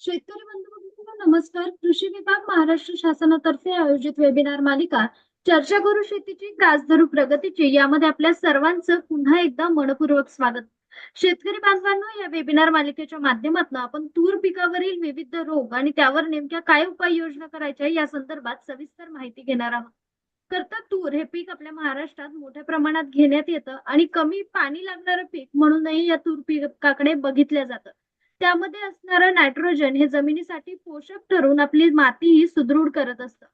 शेतकरी बंधू नमस्कार. कृषी विभाग महाराष्ट्र शासनातर्फे आयोजित वेबिनार मालिका चर्चा करू शेतीची ग्रास धरू प्रगतीची यामध्ये आपल्या सर्वांचं पुन्हा एकदा मनपूर्वक स्वागत. शेतकरी बांधवांनो या वेबिनार मालिकेच्या माध्यमातून आपण तूर पिकावरील विविध रोग आणि त्यावर नेमक्या काय उपाययोजना करायच्या या संदर्भात सविस्तर माहिती घेणार आहोत. करता तूर हे पीक आपल्या महाराष्ट्रात मोठ्या प्रमाणात घेण्यात येतं आणि कमी पाणी लागणारं पीक म्हणूनही या तूर पिकाकडे बघितलं जातं. त्यामध्ये असणारं नायट्रोजन हे जमिनीसाठी पोषक ठरून आपली मातीही सुदृढ करत असतं.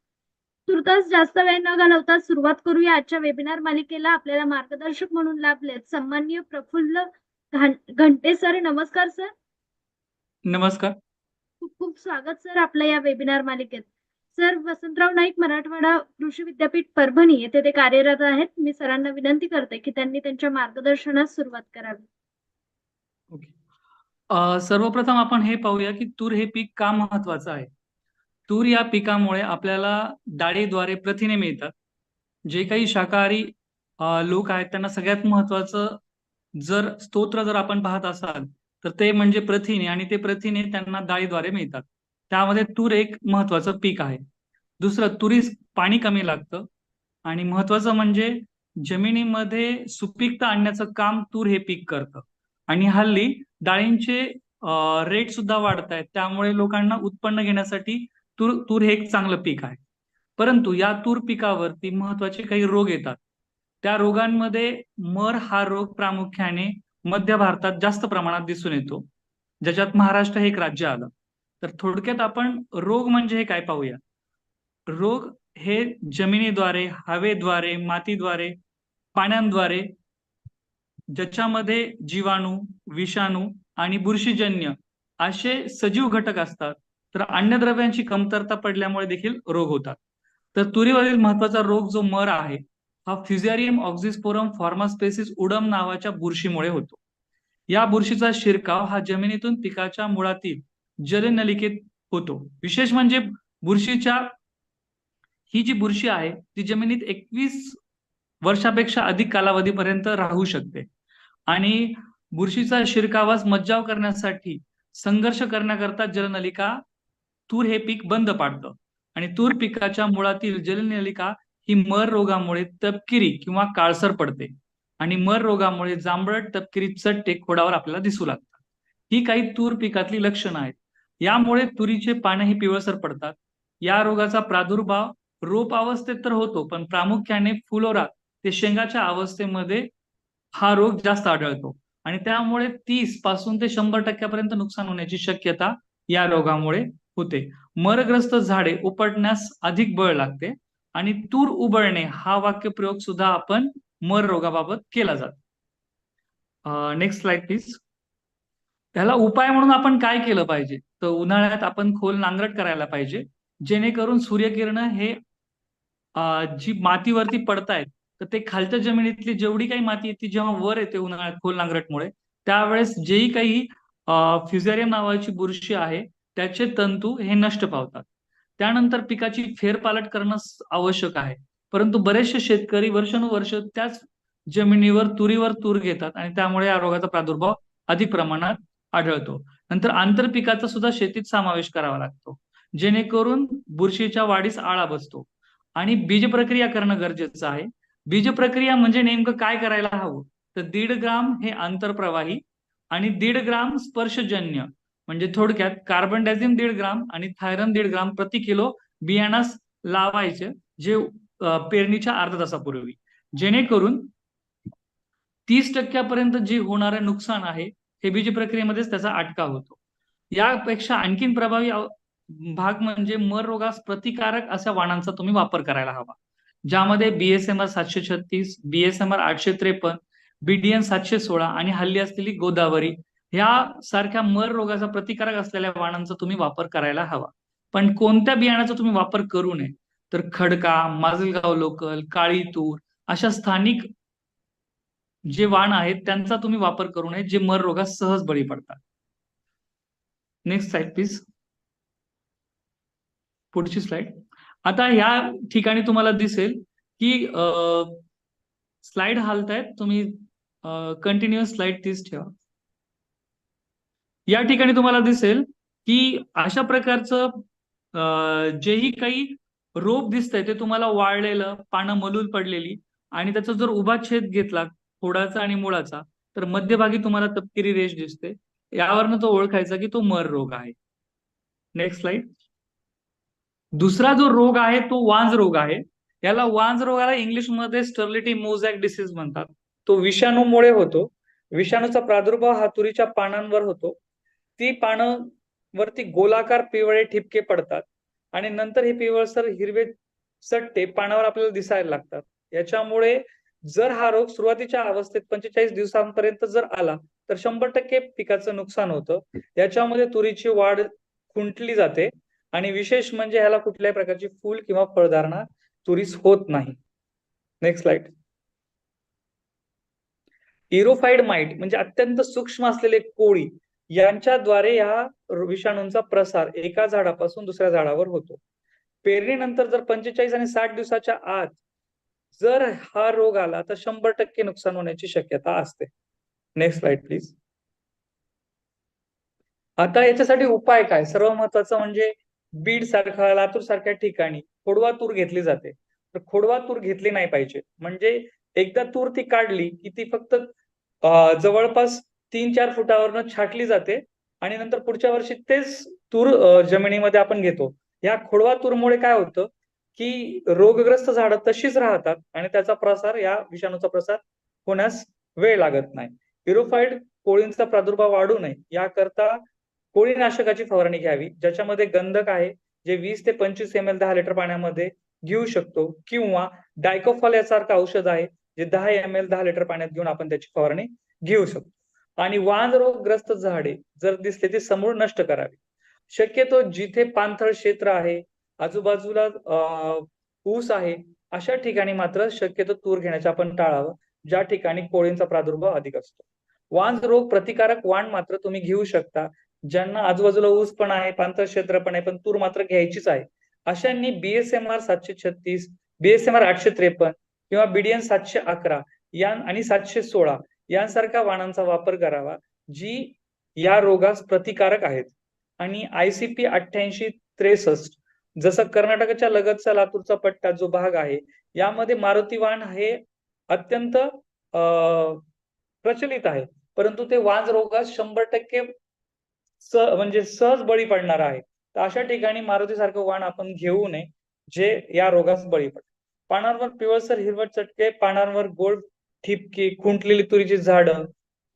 तुर्तास जास्त वेळ न घालवता सुरुवात करूया आजच्या वेबिनार मालिकेला. आपल्याला मार्गदर्शक म्हणून लाभलेत सन्माननीय प्रफुल्ल घां- घंटे सर नमस्कार सर नमस्कार. खूप खूप स्वागत सर आपलं या वेबिनार मालिकेत. सर वसंतराव नाईक मराठवाडा कृषी विद्यापीठ परभणी येथे ते कार्यरत आहेत. मी सरांना विनंती करते की त्यांनी त्यांच्या मार्गदर्शनास सुरुवात करावी. ओके अ, सर्वप्रथम आपण हे पाहूया की तूर हे पीक का महत्वाचं आहे? तूर या पिकामुळे आपल्याला डाळीद्वारे प्रथिने मिळतात. जे काही शाकाहारी अ, लोक आहेत त्यांना सगळ्यात महत्वाचं जर स्तोत्र जर आपण पाहत असाल तर ते म्हणजे प्रथिने आणि ते प्रथिने त्यांना डाळीद्वारे मिळतात. त्यामध्ये तूर एक महत्वाचं पीक आहे. दुसरं तुरीस पाणी कमी लागतं आणि महत्वाचं म्हणजे जमिनीमध्ये सुपीकता आणण्याचं काम तूर हे पीक करतं. आणि हल्ली डाळींचे रेट सुद्धा वाढत आहेत. त्यामुळे लोकांना उत्पन्न घेण्यासाठी तूर तूर हे एक चांगलं पीक आहे. परंतु या तूर पिकावरती महत्त्वाचे काही रोग येतात. त्या रोगांमध्ये मर हा रोग प्रामुख्याने मध्य भारतात जास्त प्रमाणात दिसून येतो. ज्याच्यात महाराष्ट्र हे एक राज्य आलं. तर थोडक्यात आपण रोग म्हणजे हे काय पाहूया? रोग हे जमिनीद्वारे हवेद्वारे मातीद्वारे पाण्याद्वारे ज्याच्यामध्ये जीवाणू विषाणू आणि बुरशीजन्य असे सजीव घटक असतात. तर अन्नद्रव्यांची कमतरता पडल्यामुळे देखील रोग होतात. तर तुरीवरील महत्त्वाचा रोग जो मर आहे हा फ्युझॅरियम ऑक्झिस्पोरम फॉर्मास्पेसिस उडम नावाच्या बुरशीमुळे होतो. या बुरशीचा शिरकाव हा जमिनीतून पिकाच्या मुळातील जलनलिकेत होतो. विशेष म्हणजे बुरशीच्या ही जी बुरशी आहे ती जमिनीत एकवीस वर्षापेक्षा अधिक कालावधीपर्यंत राहू शकते. आणि बुरशीचा शिरकावास मज्जाव करण्यासाठी संघर्ष करण्याकरता जलनलिका तूर हे पीक बंद पाडतं. आणि तूर पिकाच्या मुळातील जलनलिका ही मर रोगामुळे तपकिरी किंवा काळसर पडते आणि मर रोगामुळे जांभळट तपकिरी चट्टे खोडावर आपल्याला दिसू लागतात. ही काही तूर पिकातली लक्षणं आहेत. यामुळे तुरीचे पानेही पिवळसर पडतात. या रोगाचा प्रादुर्भाव रोप अवस्थेत तर होतो पण प्रामुख्याने फुलोरा ते शेंगाच्या अवस्थेमध्ये हा रोग जास्त आढळतो. आणि त्यामुळे तीसपासून ते शंभर टक्क्यापर्यंत नुकसान होण्याची शक्यता या रोगामुळे होते. मरग्रस्त झाडे उपटण्यास अधिक बळ लागते. आणि तूर उबळणे हा वाक्यप्रयोग सुद्धा आपण मर रोगाबाबत केला जातो. नेक्स्ट स्लाइड प्लीज त्याला उपाय म्हणून आपण काय केलं पाहिजे? तर उन्हाळ्यात आपण खोल नांगरट करायला पाहिजे. जेणेकरून सूर्यकिरण हे जी मातीवरती पडतायत तर ते खालच्या जमिनीतली जेवढी काही माती आहे ती जेव्हा वर येते उन्हाळ्यात खोल नांगरटमुळे त्यावेळेस जेही काही फ्युझेरियम नावाची बुरशी आहे त्याचे तंतू हे नष्ट पावतात. त्यानंतर पिकाची फेरपालट करणं आवश्यक आहे. परंतु बरेचसे शेतकरी वर्षानुवर्ष त्याच जमिनीवर तुरीवर तूर घेतात आणि त्यामुळे या रोगाचा प्रादुर्भाव अधिक प्रमाणात आढळतो. नंतर आंतरपिकाचा सुद्धा शेतीत समावेश करावा लागतो. जेणेकरून बुरशीच्या वाढीस आळा बसतो. आणि बीज प्रक्रिया करणं गरजेचं आहे. बीज प्रक्रिया म्हणजे नेमकं काय करायला हवं? तर दीड ग्राम हे आंतरप्रवाही आणि दीड ग्राम स्पर्शजन्य म्हणजे थोडक्यात कार्बन डायझिम दीड ग्राम आणि थायरम दीड ग्राम प्रति किलो बियाणास लावायचे जे पेरणीच्या अर्धा तासापूर्वी. जेणेकरून तीस टक्क्यापर्यंत जे होणारं नुकसान आहे हे बीज प्रक्रियेमध्येच त्याचा अटका होतो. यापेक्षा आणखीन प्रभावी भाग म्हणजे मर रोगास प्रतिकारक अशा वाणांचा तुम्ही वापर करायला हवा. ज्यामध्ये बीएसएमआर सातशे छत्तीस बीएसएमआर आठशे त्रेपन्न बीडीएन सातशे सोळा आणि हल्ली असलेली गोदावरी ह्या सारख्या मर रोगाचा प्रतिकारक असलेल्या वाणांचा तुम्ही वापर करायला हवा. पण कोणत्या बियाण्याचा तुम्ही वापर करू नये? तर खडका माजलगाव लोकल काळी तूर अशा स्थानिक जे वाण आहेत त्यांचा तुम्ही वापर करू नये जे मर रोगास सहज बळी पडतात. नेक्स्ट स्लाइड प्लीज पुढची स्लाइड आता ह्या ठिकाणी तुम्हाला दिसेल की स्लाइड हालतायत. तुम्ही कंटिन्युअस स्लाइड तीच ठेवा. या ठिकाणी तुम्हाला दिसेल की अशा प्रकारचं जेही काही रोग दिसतंय ते तुम्हाला वाळलेलं पानं मलूल पडलेली आणि त्याचा जर उभा छेद घेतला खोडाचा आणि मुळाचा तर मध्यभागी तुम्हाला तपकिरी रेष दिसते. यावरनं तो ओळखायचा की तो मर रोग आहे. नेक्स्ट स्लाइड दुसरा जो रोग आहे तो वांज रोग आहे. याला वांज रोगाला इंग्लिशमध्ये स्टर्लिटी मोझॅक डिसीज म्हणतात. तो विषाणूमुळे होतो. विषाणूचा प्रादुर्भाव हा तुरीच्या पानांवर होतो. ती पानं वरती गोलाकार पिवळे ठिपके पडतात आणि नंतर हे पिवळसर हिरवे चट्टे पानावर आपल्याला दिसायला लागतात. याच्यामुळे जर हा रोग सुरुवातीच्या अवस्थेत पंचेचाळीस दिवसांपर्यंत जर आला तर शंभर टक्के पिकाचं नुकसान होतं. याच्यामध्ये तुरीची वाढ खुंटली जाते आणि विशेष म्हणजे ह्याला कुठल्याही प्रकारची फूल किंवा फळधारणा तुरीस होत नाही. नेक्स्ट स्लाइड इरोफाईड माइट म्हणजे अत्यंत सूक्ष्म असलेले कोळी यांच्याद्वारे या विषाणूंचा प्रसार एका झाडापासून दुसऱ्या झाडावर होतो. पेरणीनंतर जर पंचेचाळीस आणि साठ दिवसाच्या आत जर हा रोग आला तर शंभर टक्के नुकसान होण्याची शक्यता असते. नेक्स्ट स्लाइड प्लीज आता याच्यासाठी उपाय काय? सर्व महत्वाचं म्हणजे बीड सारखा लातूर सारख्या ठिकाणी खोडवा तूर घेतली जाते. तर खोडवा तूर घेतली नाही पाहिजे. म्हणजे एकदा तूर ती काढली की ती फक्त जवळपास तीन चार फुटावरनं छाटली जाते आणि नंतर पुढच्या वर्षी तेच तूर जमिनीमध्ये आपण घेतो. या खोडवा तूरमुळे काय होतं की रोगग्रस्त झाडं तशीच राहतात आणि त्याचा प्रसार या विषाणूचा प्रसार होण्यास वेळ लागत नाही. युरोफाईड कोळींचा प्रादुर्भाव वाढू नये याकरता कोळीनाशकाची फवारणी घ्यावी ज्याच्यामध्ये गंधक आहे जे वीस ते पंचवीस एम एल दहा लिटर पाण्यामध्ये घेऊ शकतो किंवा डायकोफॉल यासारखं औषध आहे जे दहा एम एल दहा लिटर पाण्यात घेऊन आपण त्याची फवारणी घेऊ शकतो. आणि वानरोगग्रस्त झाडे जर दिसले ते समूळ नष्ट करावी. शक्यतो जिथे पाणथळ क्षेत्र आहे आजूबाजूला ऊस आहे अशा ठिकाणी मात्र शक्यतो तूर घेण्याचं आपण टाळावं ज्या ठिकाणी कोळींचा प्रादुर्भाव अधिक असतो. वांज रोग प्रतिकारक वाण मात्र तुम्ही घेऊ शकता ज्यांना आजूबाजूला ऊस पण आहे पाणथळ क्षेत्र पण आहे पण तूर मात्र घ्यायचीच आहे. अशांनी बीएसएमआर सातशे छत्तीस बीएसएमआर आठशे त्रेपन्न किंवा बीडीएन सातशे अकरा या आणि सातशे सोळा यांसारख्या वाणांचा वापर करावा जी या रोगास प्रतिकारक आहेत. आणि आयसीपी अठ्ठ्याऐंशी त्रेसष्ट जसं कर्नाटकाच्या लगतचा लातूरचा पट्टा जो भाग आहे यामध्ये मारुती वाण हे अत्यंत अं, प्रचलित आहे. परंतु ते वाज रोगास शंभर टक्के स म्हणजे सहज बळी पडणार आहे. तर अशा ठिकाणी मारुती सारखं वाण आपण घेऊ नये जे या रोगास बळी पडते. पानांवर पिवळसर हिरवट चटके पानांवर गोड ठिपकी खुंटलेली तुरीची झाडं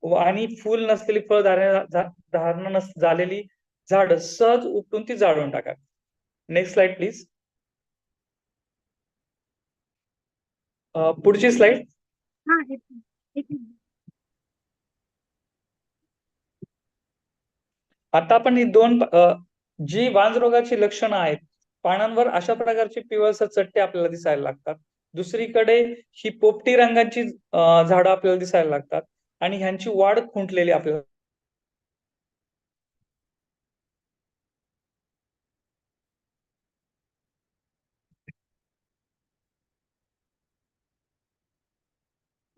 व आणि फुल नसलेली फळ धारण नस झालेली झाडं सहज उपटून ती जाळून टाका. नेक्स्ट स्लाइड प्लीज पुढची स्लाइड हा. आता आपण ही दोन जी वांज रोगाची लक्षणं आहेत पानांवर अशा प्रकारची पिवळसर चट्टे आपल्याला दिसायला लागतात. दुसरीकडे ही पोपटी रंगाची झाडं आपल्याला दिसायला लागतात आणि ह्यांची वाढ खुंटलेली आपल्याला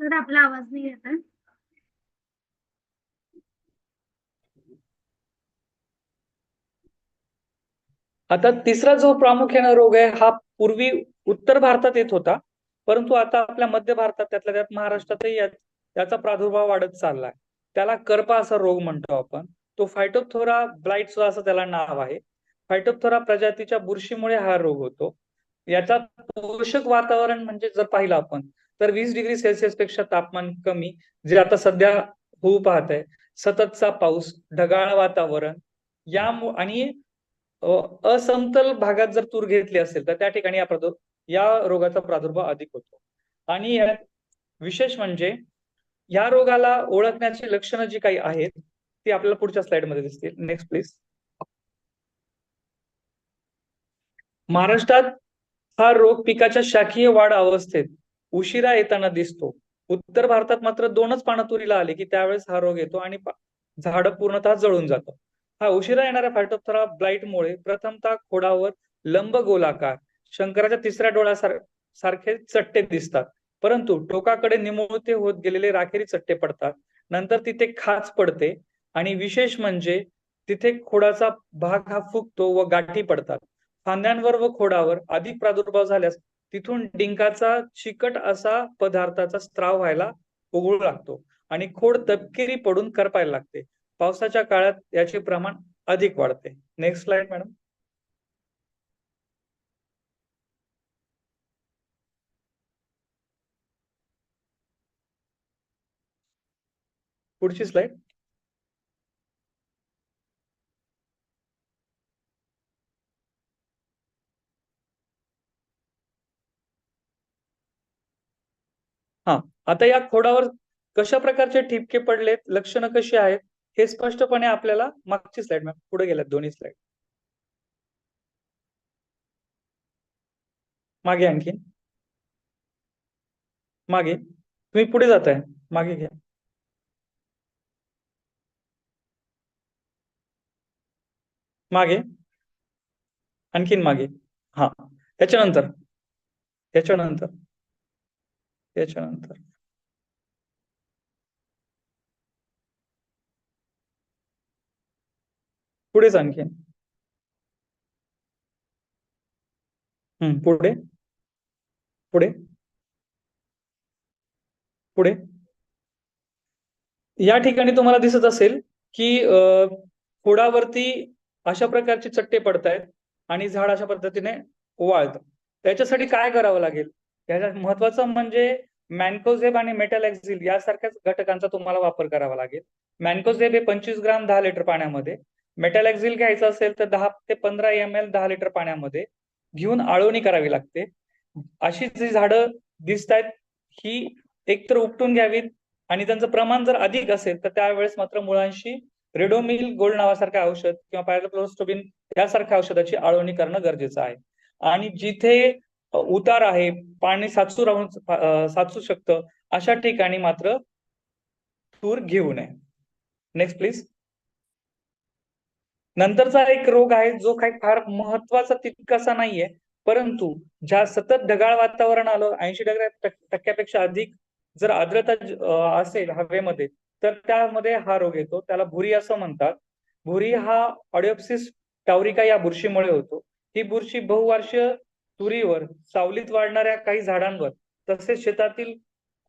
सर आपला आवाज नाही येत आहे. आता तिसरा जो प्रामुख्याने रोग आहे हा पूर्वी उत्तर भारतात येत होता परंतु आता आपल्या मध्य भारतात त्यातल्या त्यात महाराष्ट्रातही याचा प्रादुर्भाव वाढत चाललाय. त्याला करपा असा रोग म्हणतो आपण. तो फायटोथोरा ब्लाइट असं त्याला नाव आहे. फायटोथोरा प्रजातीच्या बुरशीमुळे हा रोग होतो. याचा पोषक वातावरण म्हणजे जर पाहिलं आपण तर वीस डिग्री सेल्सिअसपेक्षा तापमान कमी जे आता सध्या होऊ पाहत आहे सततचा पाऊस ढगाळ वातावरण या आणि असमतल भागात जर तूर घेतली असेल तर त्या ठिकाणी या या रोगाचा प्रादुर्भाव अधिक होतो. आणि यात विशेष म्हणजे या रोगाला ओळखण्याची लक्षणं जी काही आहेत ती आपल्याला पुढच्या स्लाइडमध्ये दिसतील. नेक्स्ट प्लीज महाराष्ट्रात हा रोग पिकाच्या शाखीय वाढ अवस्थेत उशिरा येताना दिसतो. उत्तर भारतात मात्र दोनच पानं तुरीला की त्यावेळेस हा रोग येतो आणि झाड पूर्णतः जळून जातं. हा उशिरा येणाऱ्या फायटोथोरा ब्लाइटमुळे प्रथमतः खोडावर लंब गोलाकार शंकराच्या तिसऱ्या डोळ्यासार सारखे चट्टे दिसतात. परंतु टोकाकडे निमुळते होत गेलेले राखेरी चट्टे पडतात. नंतर तिथे खाच पडते आणि विशेष म्हणजे तिथे खोडाचा भाग हा फुगतो व गाठी पडतात. फांद्यांवर व खोडावर अधिक प्रादुर्भाव झाल्यास तिथून डिंकाचा चिकट असा पदार्थाचा स्त्राव व्हायला उघळू लागतो आणि खोड तपकिरी पडून करपायला लागते. पावसाच्या काळात याचे प्रमाण अधिक वाढते. नेक्स्ट स्लाइड मॅडम पुढची स्लाइड हा आता या खोडावर कशा प्रकारचे ठिपके पडलेत लक्षणं कशी आहेत हे स्पष्टपणे आपल्याला मागची स्लाइड मॅम पुढे गेल्यात दोन्ही स्लाइड मागे आणखी. मागे. तुम्ही पुढे जाताय. मागे घ्या. मागे. आणखीन मागे. हा. त्याच्यानंतर. त्याच्यानंतर. त्याच्यानंतर. पुढेच आणखीन. हम्म. पुढे. पुढे. पुढे. या ठिकाणी तुम्हाला दिसत असेल की अं, खोडावरती अशा प्रकारचे चट्टे पडतायत आणि झाड अशा पद्धतीने वाळतं. त्याच्यासाठी काय करावं लागेल? याच्यात महत्वाचं म्हणजे मॅन्कोझेब आणि मेटॅलॅक्झिल यासारख्याच घटकांचा तुम्हाला वापर करावा लागेल. मॅन्कोझेब हे पंचवीस ग्राम दहा लिटर पाण्यामध्ये मेटॅलॅक्झिल घ्यायचं असेल तर दहा ते पंधरा एम एल दहा लिटर पाण्यामध्ये घेऊन आळवणी करावी लागते. अशी जी झाडं दिसत आहेत ही एकतर उपटून घ्यावीत आणि त्यांचं प्रमाण जर अधिक असेल तर त्यावेळेस मात्र मुळांशी रेडोमिल गोल्ड नावासारखं औषध किंवा पायरोक्लोस्टोबिन यासारख्या औषधाची आळवणी करणं गरजेचं आहे. आणि जिथे उतार आहे पाणी साचू राहून साचू शकतं अशा ठिकाणी मात्र तूर घेऊ नये. नेक्स्ट प्लीज नंतरचा एक रोग आहे जो काही फार महत्त्वाचा तितकासा नाहीये परंतु ज्या सतत ढगाळ वातावरण आलं ऐंशी टक्क्यापेक्षा अधिक जर आर्द्रता असेल हवेमध्ये तर त्यामध्ये हा रोग येतो. त्याला भुरी असं म्हणतात. भुरी हा ऑडिओप्सिस टावरिका या बुरशीमुळे होतो. ही बुरशी बहुवार्षीय तुरीवर सावलीत वाढणाऱ्या काही झाडांवर तसेच शेतातील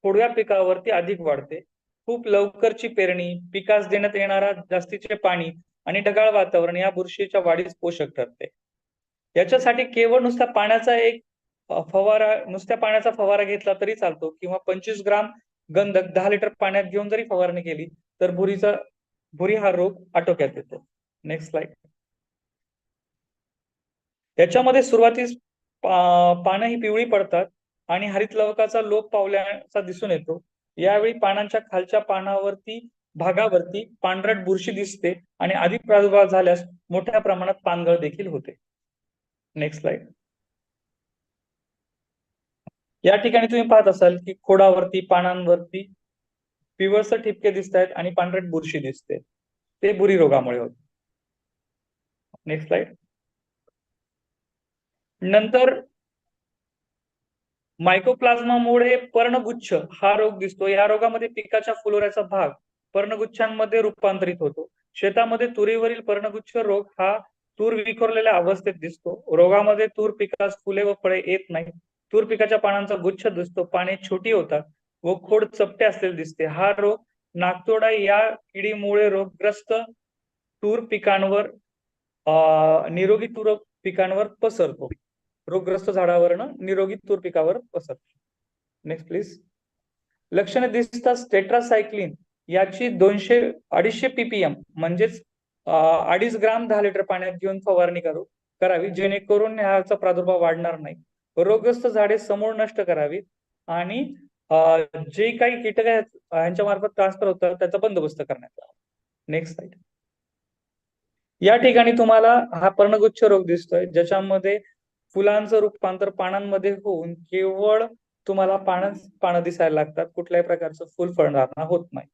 खोडव्या पिकावरती अधिक वाढते. खूप लवकरची पेरणी पिकास देण्यात येणारा जास्तीचे पाणी आणि ढगाळ वातावरण या बुरशीच्या वाढीस पोषक ठरते. याच्यासाठी केवळ नुसता पाण्याचा एक फवारा नुसत्या पाण्याचा फवारा घेतला तरी चालतो किंवा पंचवीस ग्राम गंधक दहा लिटर पाण्यात घेऊन जरी फवारणी केली तर भुरीचा भुरी हा रोग आटोक्यात येतो. नेक्स्ट स्लाइड याच्यामध्ये सुरुवातीस पानं ही पिवळी पडतात आणि हरित लवकाचा लोप पावल्याचा दिसून येतो. यावेळी पानांच्या खालच्या पानावरती भागावरती पांढरट बुरशी दिसते आणि अधिक प्रादुर्भाव झाल्यास मोठ्या प्रमाणात पानगळ देखील होते. नेक्स्ट स्लाइड या ठिकाणी तुम्ही पाहत असाल की खोडावरती पानांवरती पिवळसर ठिपके दिसत आहेत आणि पांढरट बुरशी दिसते. ते बुरी रोगामुळे होते. नेक्स्ट स्लाइड नंतर मायकोप्लाझ्मामुळे पर्णगुच्छ हा रोग दिसतो. या रोगामध्ये पिकाच्या फुलोऱ्याचा भाग पर्णगुच्छांमध्ये रूपांतरित होतो. शेतामध्ये तुरीवरील पर्णगुच्छ रोग हा तूर विखुरलेल्या अवस्थेत दिसतो. रोगामध्ये तूर पिकास फुले व फळे येत नाही तूर पिकाच्या पानांचा गुच्छ दिसतो पाने छोटी होतात व खोड चपटे असलेले दिसते. हा रोग नागतोडा या किडीमुळे रोगग्रस्त तूर पिकांवर निरोगी तूर पिकांवर पसरतो. रोगग्रस्त झाडावरनं निरोगी तूर पिकावर पसरतो. नेक्स्ट प्लीज लक्षणे दिसतात टेट्रासायक्लिन याची दोनशे अडीचशे पीपीएम म्हणजेच अडीच ग्राम दहा लिटर पाण्यात घेऊन फवारणी करू करावी जेणेकरून ह्याचा प्रादुर्भाव वाढणार नाही. रोगग्रस्त झाडे समूळ नष्ट करावीत आणि जे काही कीटक आहेत यांच्या मार्फत ट्रान्सफर होतात त्याचा बंदोबस्त करण्यात नेक्स्ट साईड या ठिकाणी तुम्हाला हा पर्णगुच्छ रोग दिसतोय ज्याच्यामध्ये फुलांचं रूपांतर पानांमध्ये होऊन केवळ तुम्हाला पानं पानं दिसायला लागतात. कुठल्याही प्रकारचं फुल फळधारणा होत नाही.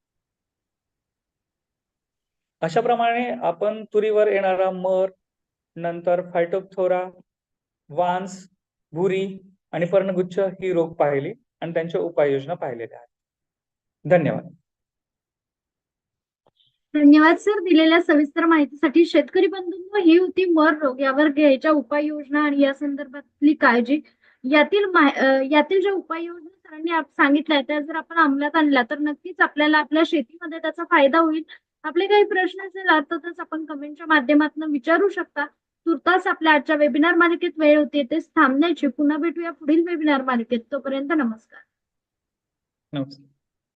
अशा प्रमाणे आपण तुरीवर येणारा मर नंतर फायटोप्थोरा वांस भुरी आणि पर्णगुच्छ ही रोग पाहिली आणि त्यांच्या उपाययोजना पाहिलेल्या आहेत. धन्यवाद. धन्यवाद सर. दिलेल्या सविस्तर माहितीसाठी शेतकरी बंधूंनो ही होती मर रोग यावर घ्यायच्या उपाययोजना आणि या संदर्भातली काळजी. यातील यातील ज्या उपाययोजना सरांनी सांगितल्या त्या जर आपण अंमलात आणल्या तर नक्कीच आपल्याला आपल्या शेतीमध्ये त्याचा फायदा होईल. आपले काही प्रश्न असेल अर्थातच आपण कमेंटच्या माध्यमातून विचारू शकता. तुर्तास आपल्या आजच्या वेबिनार मालिकेत वेळ होती तेच थांबण्याची. पुन्हा भेटूया पुढील वेबिनार मालिकेत. तोपर्यंत नमस्कार. नमस्कार.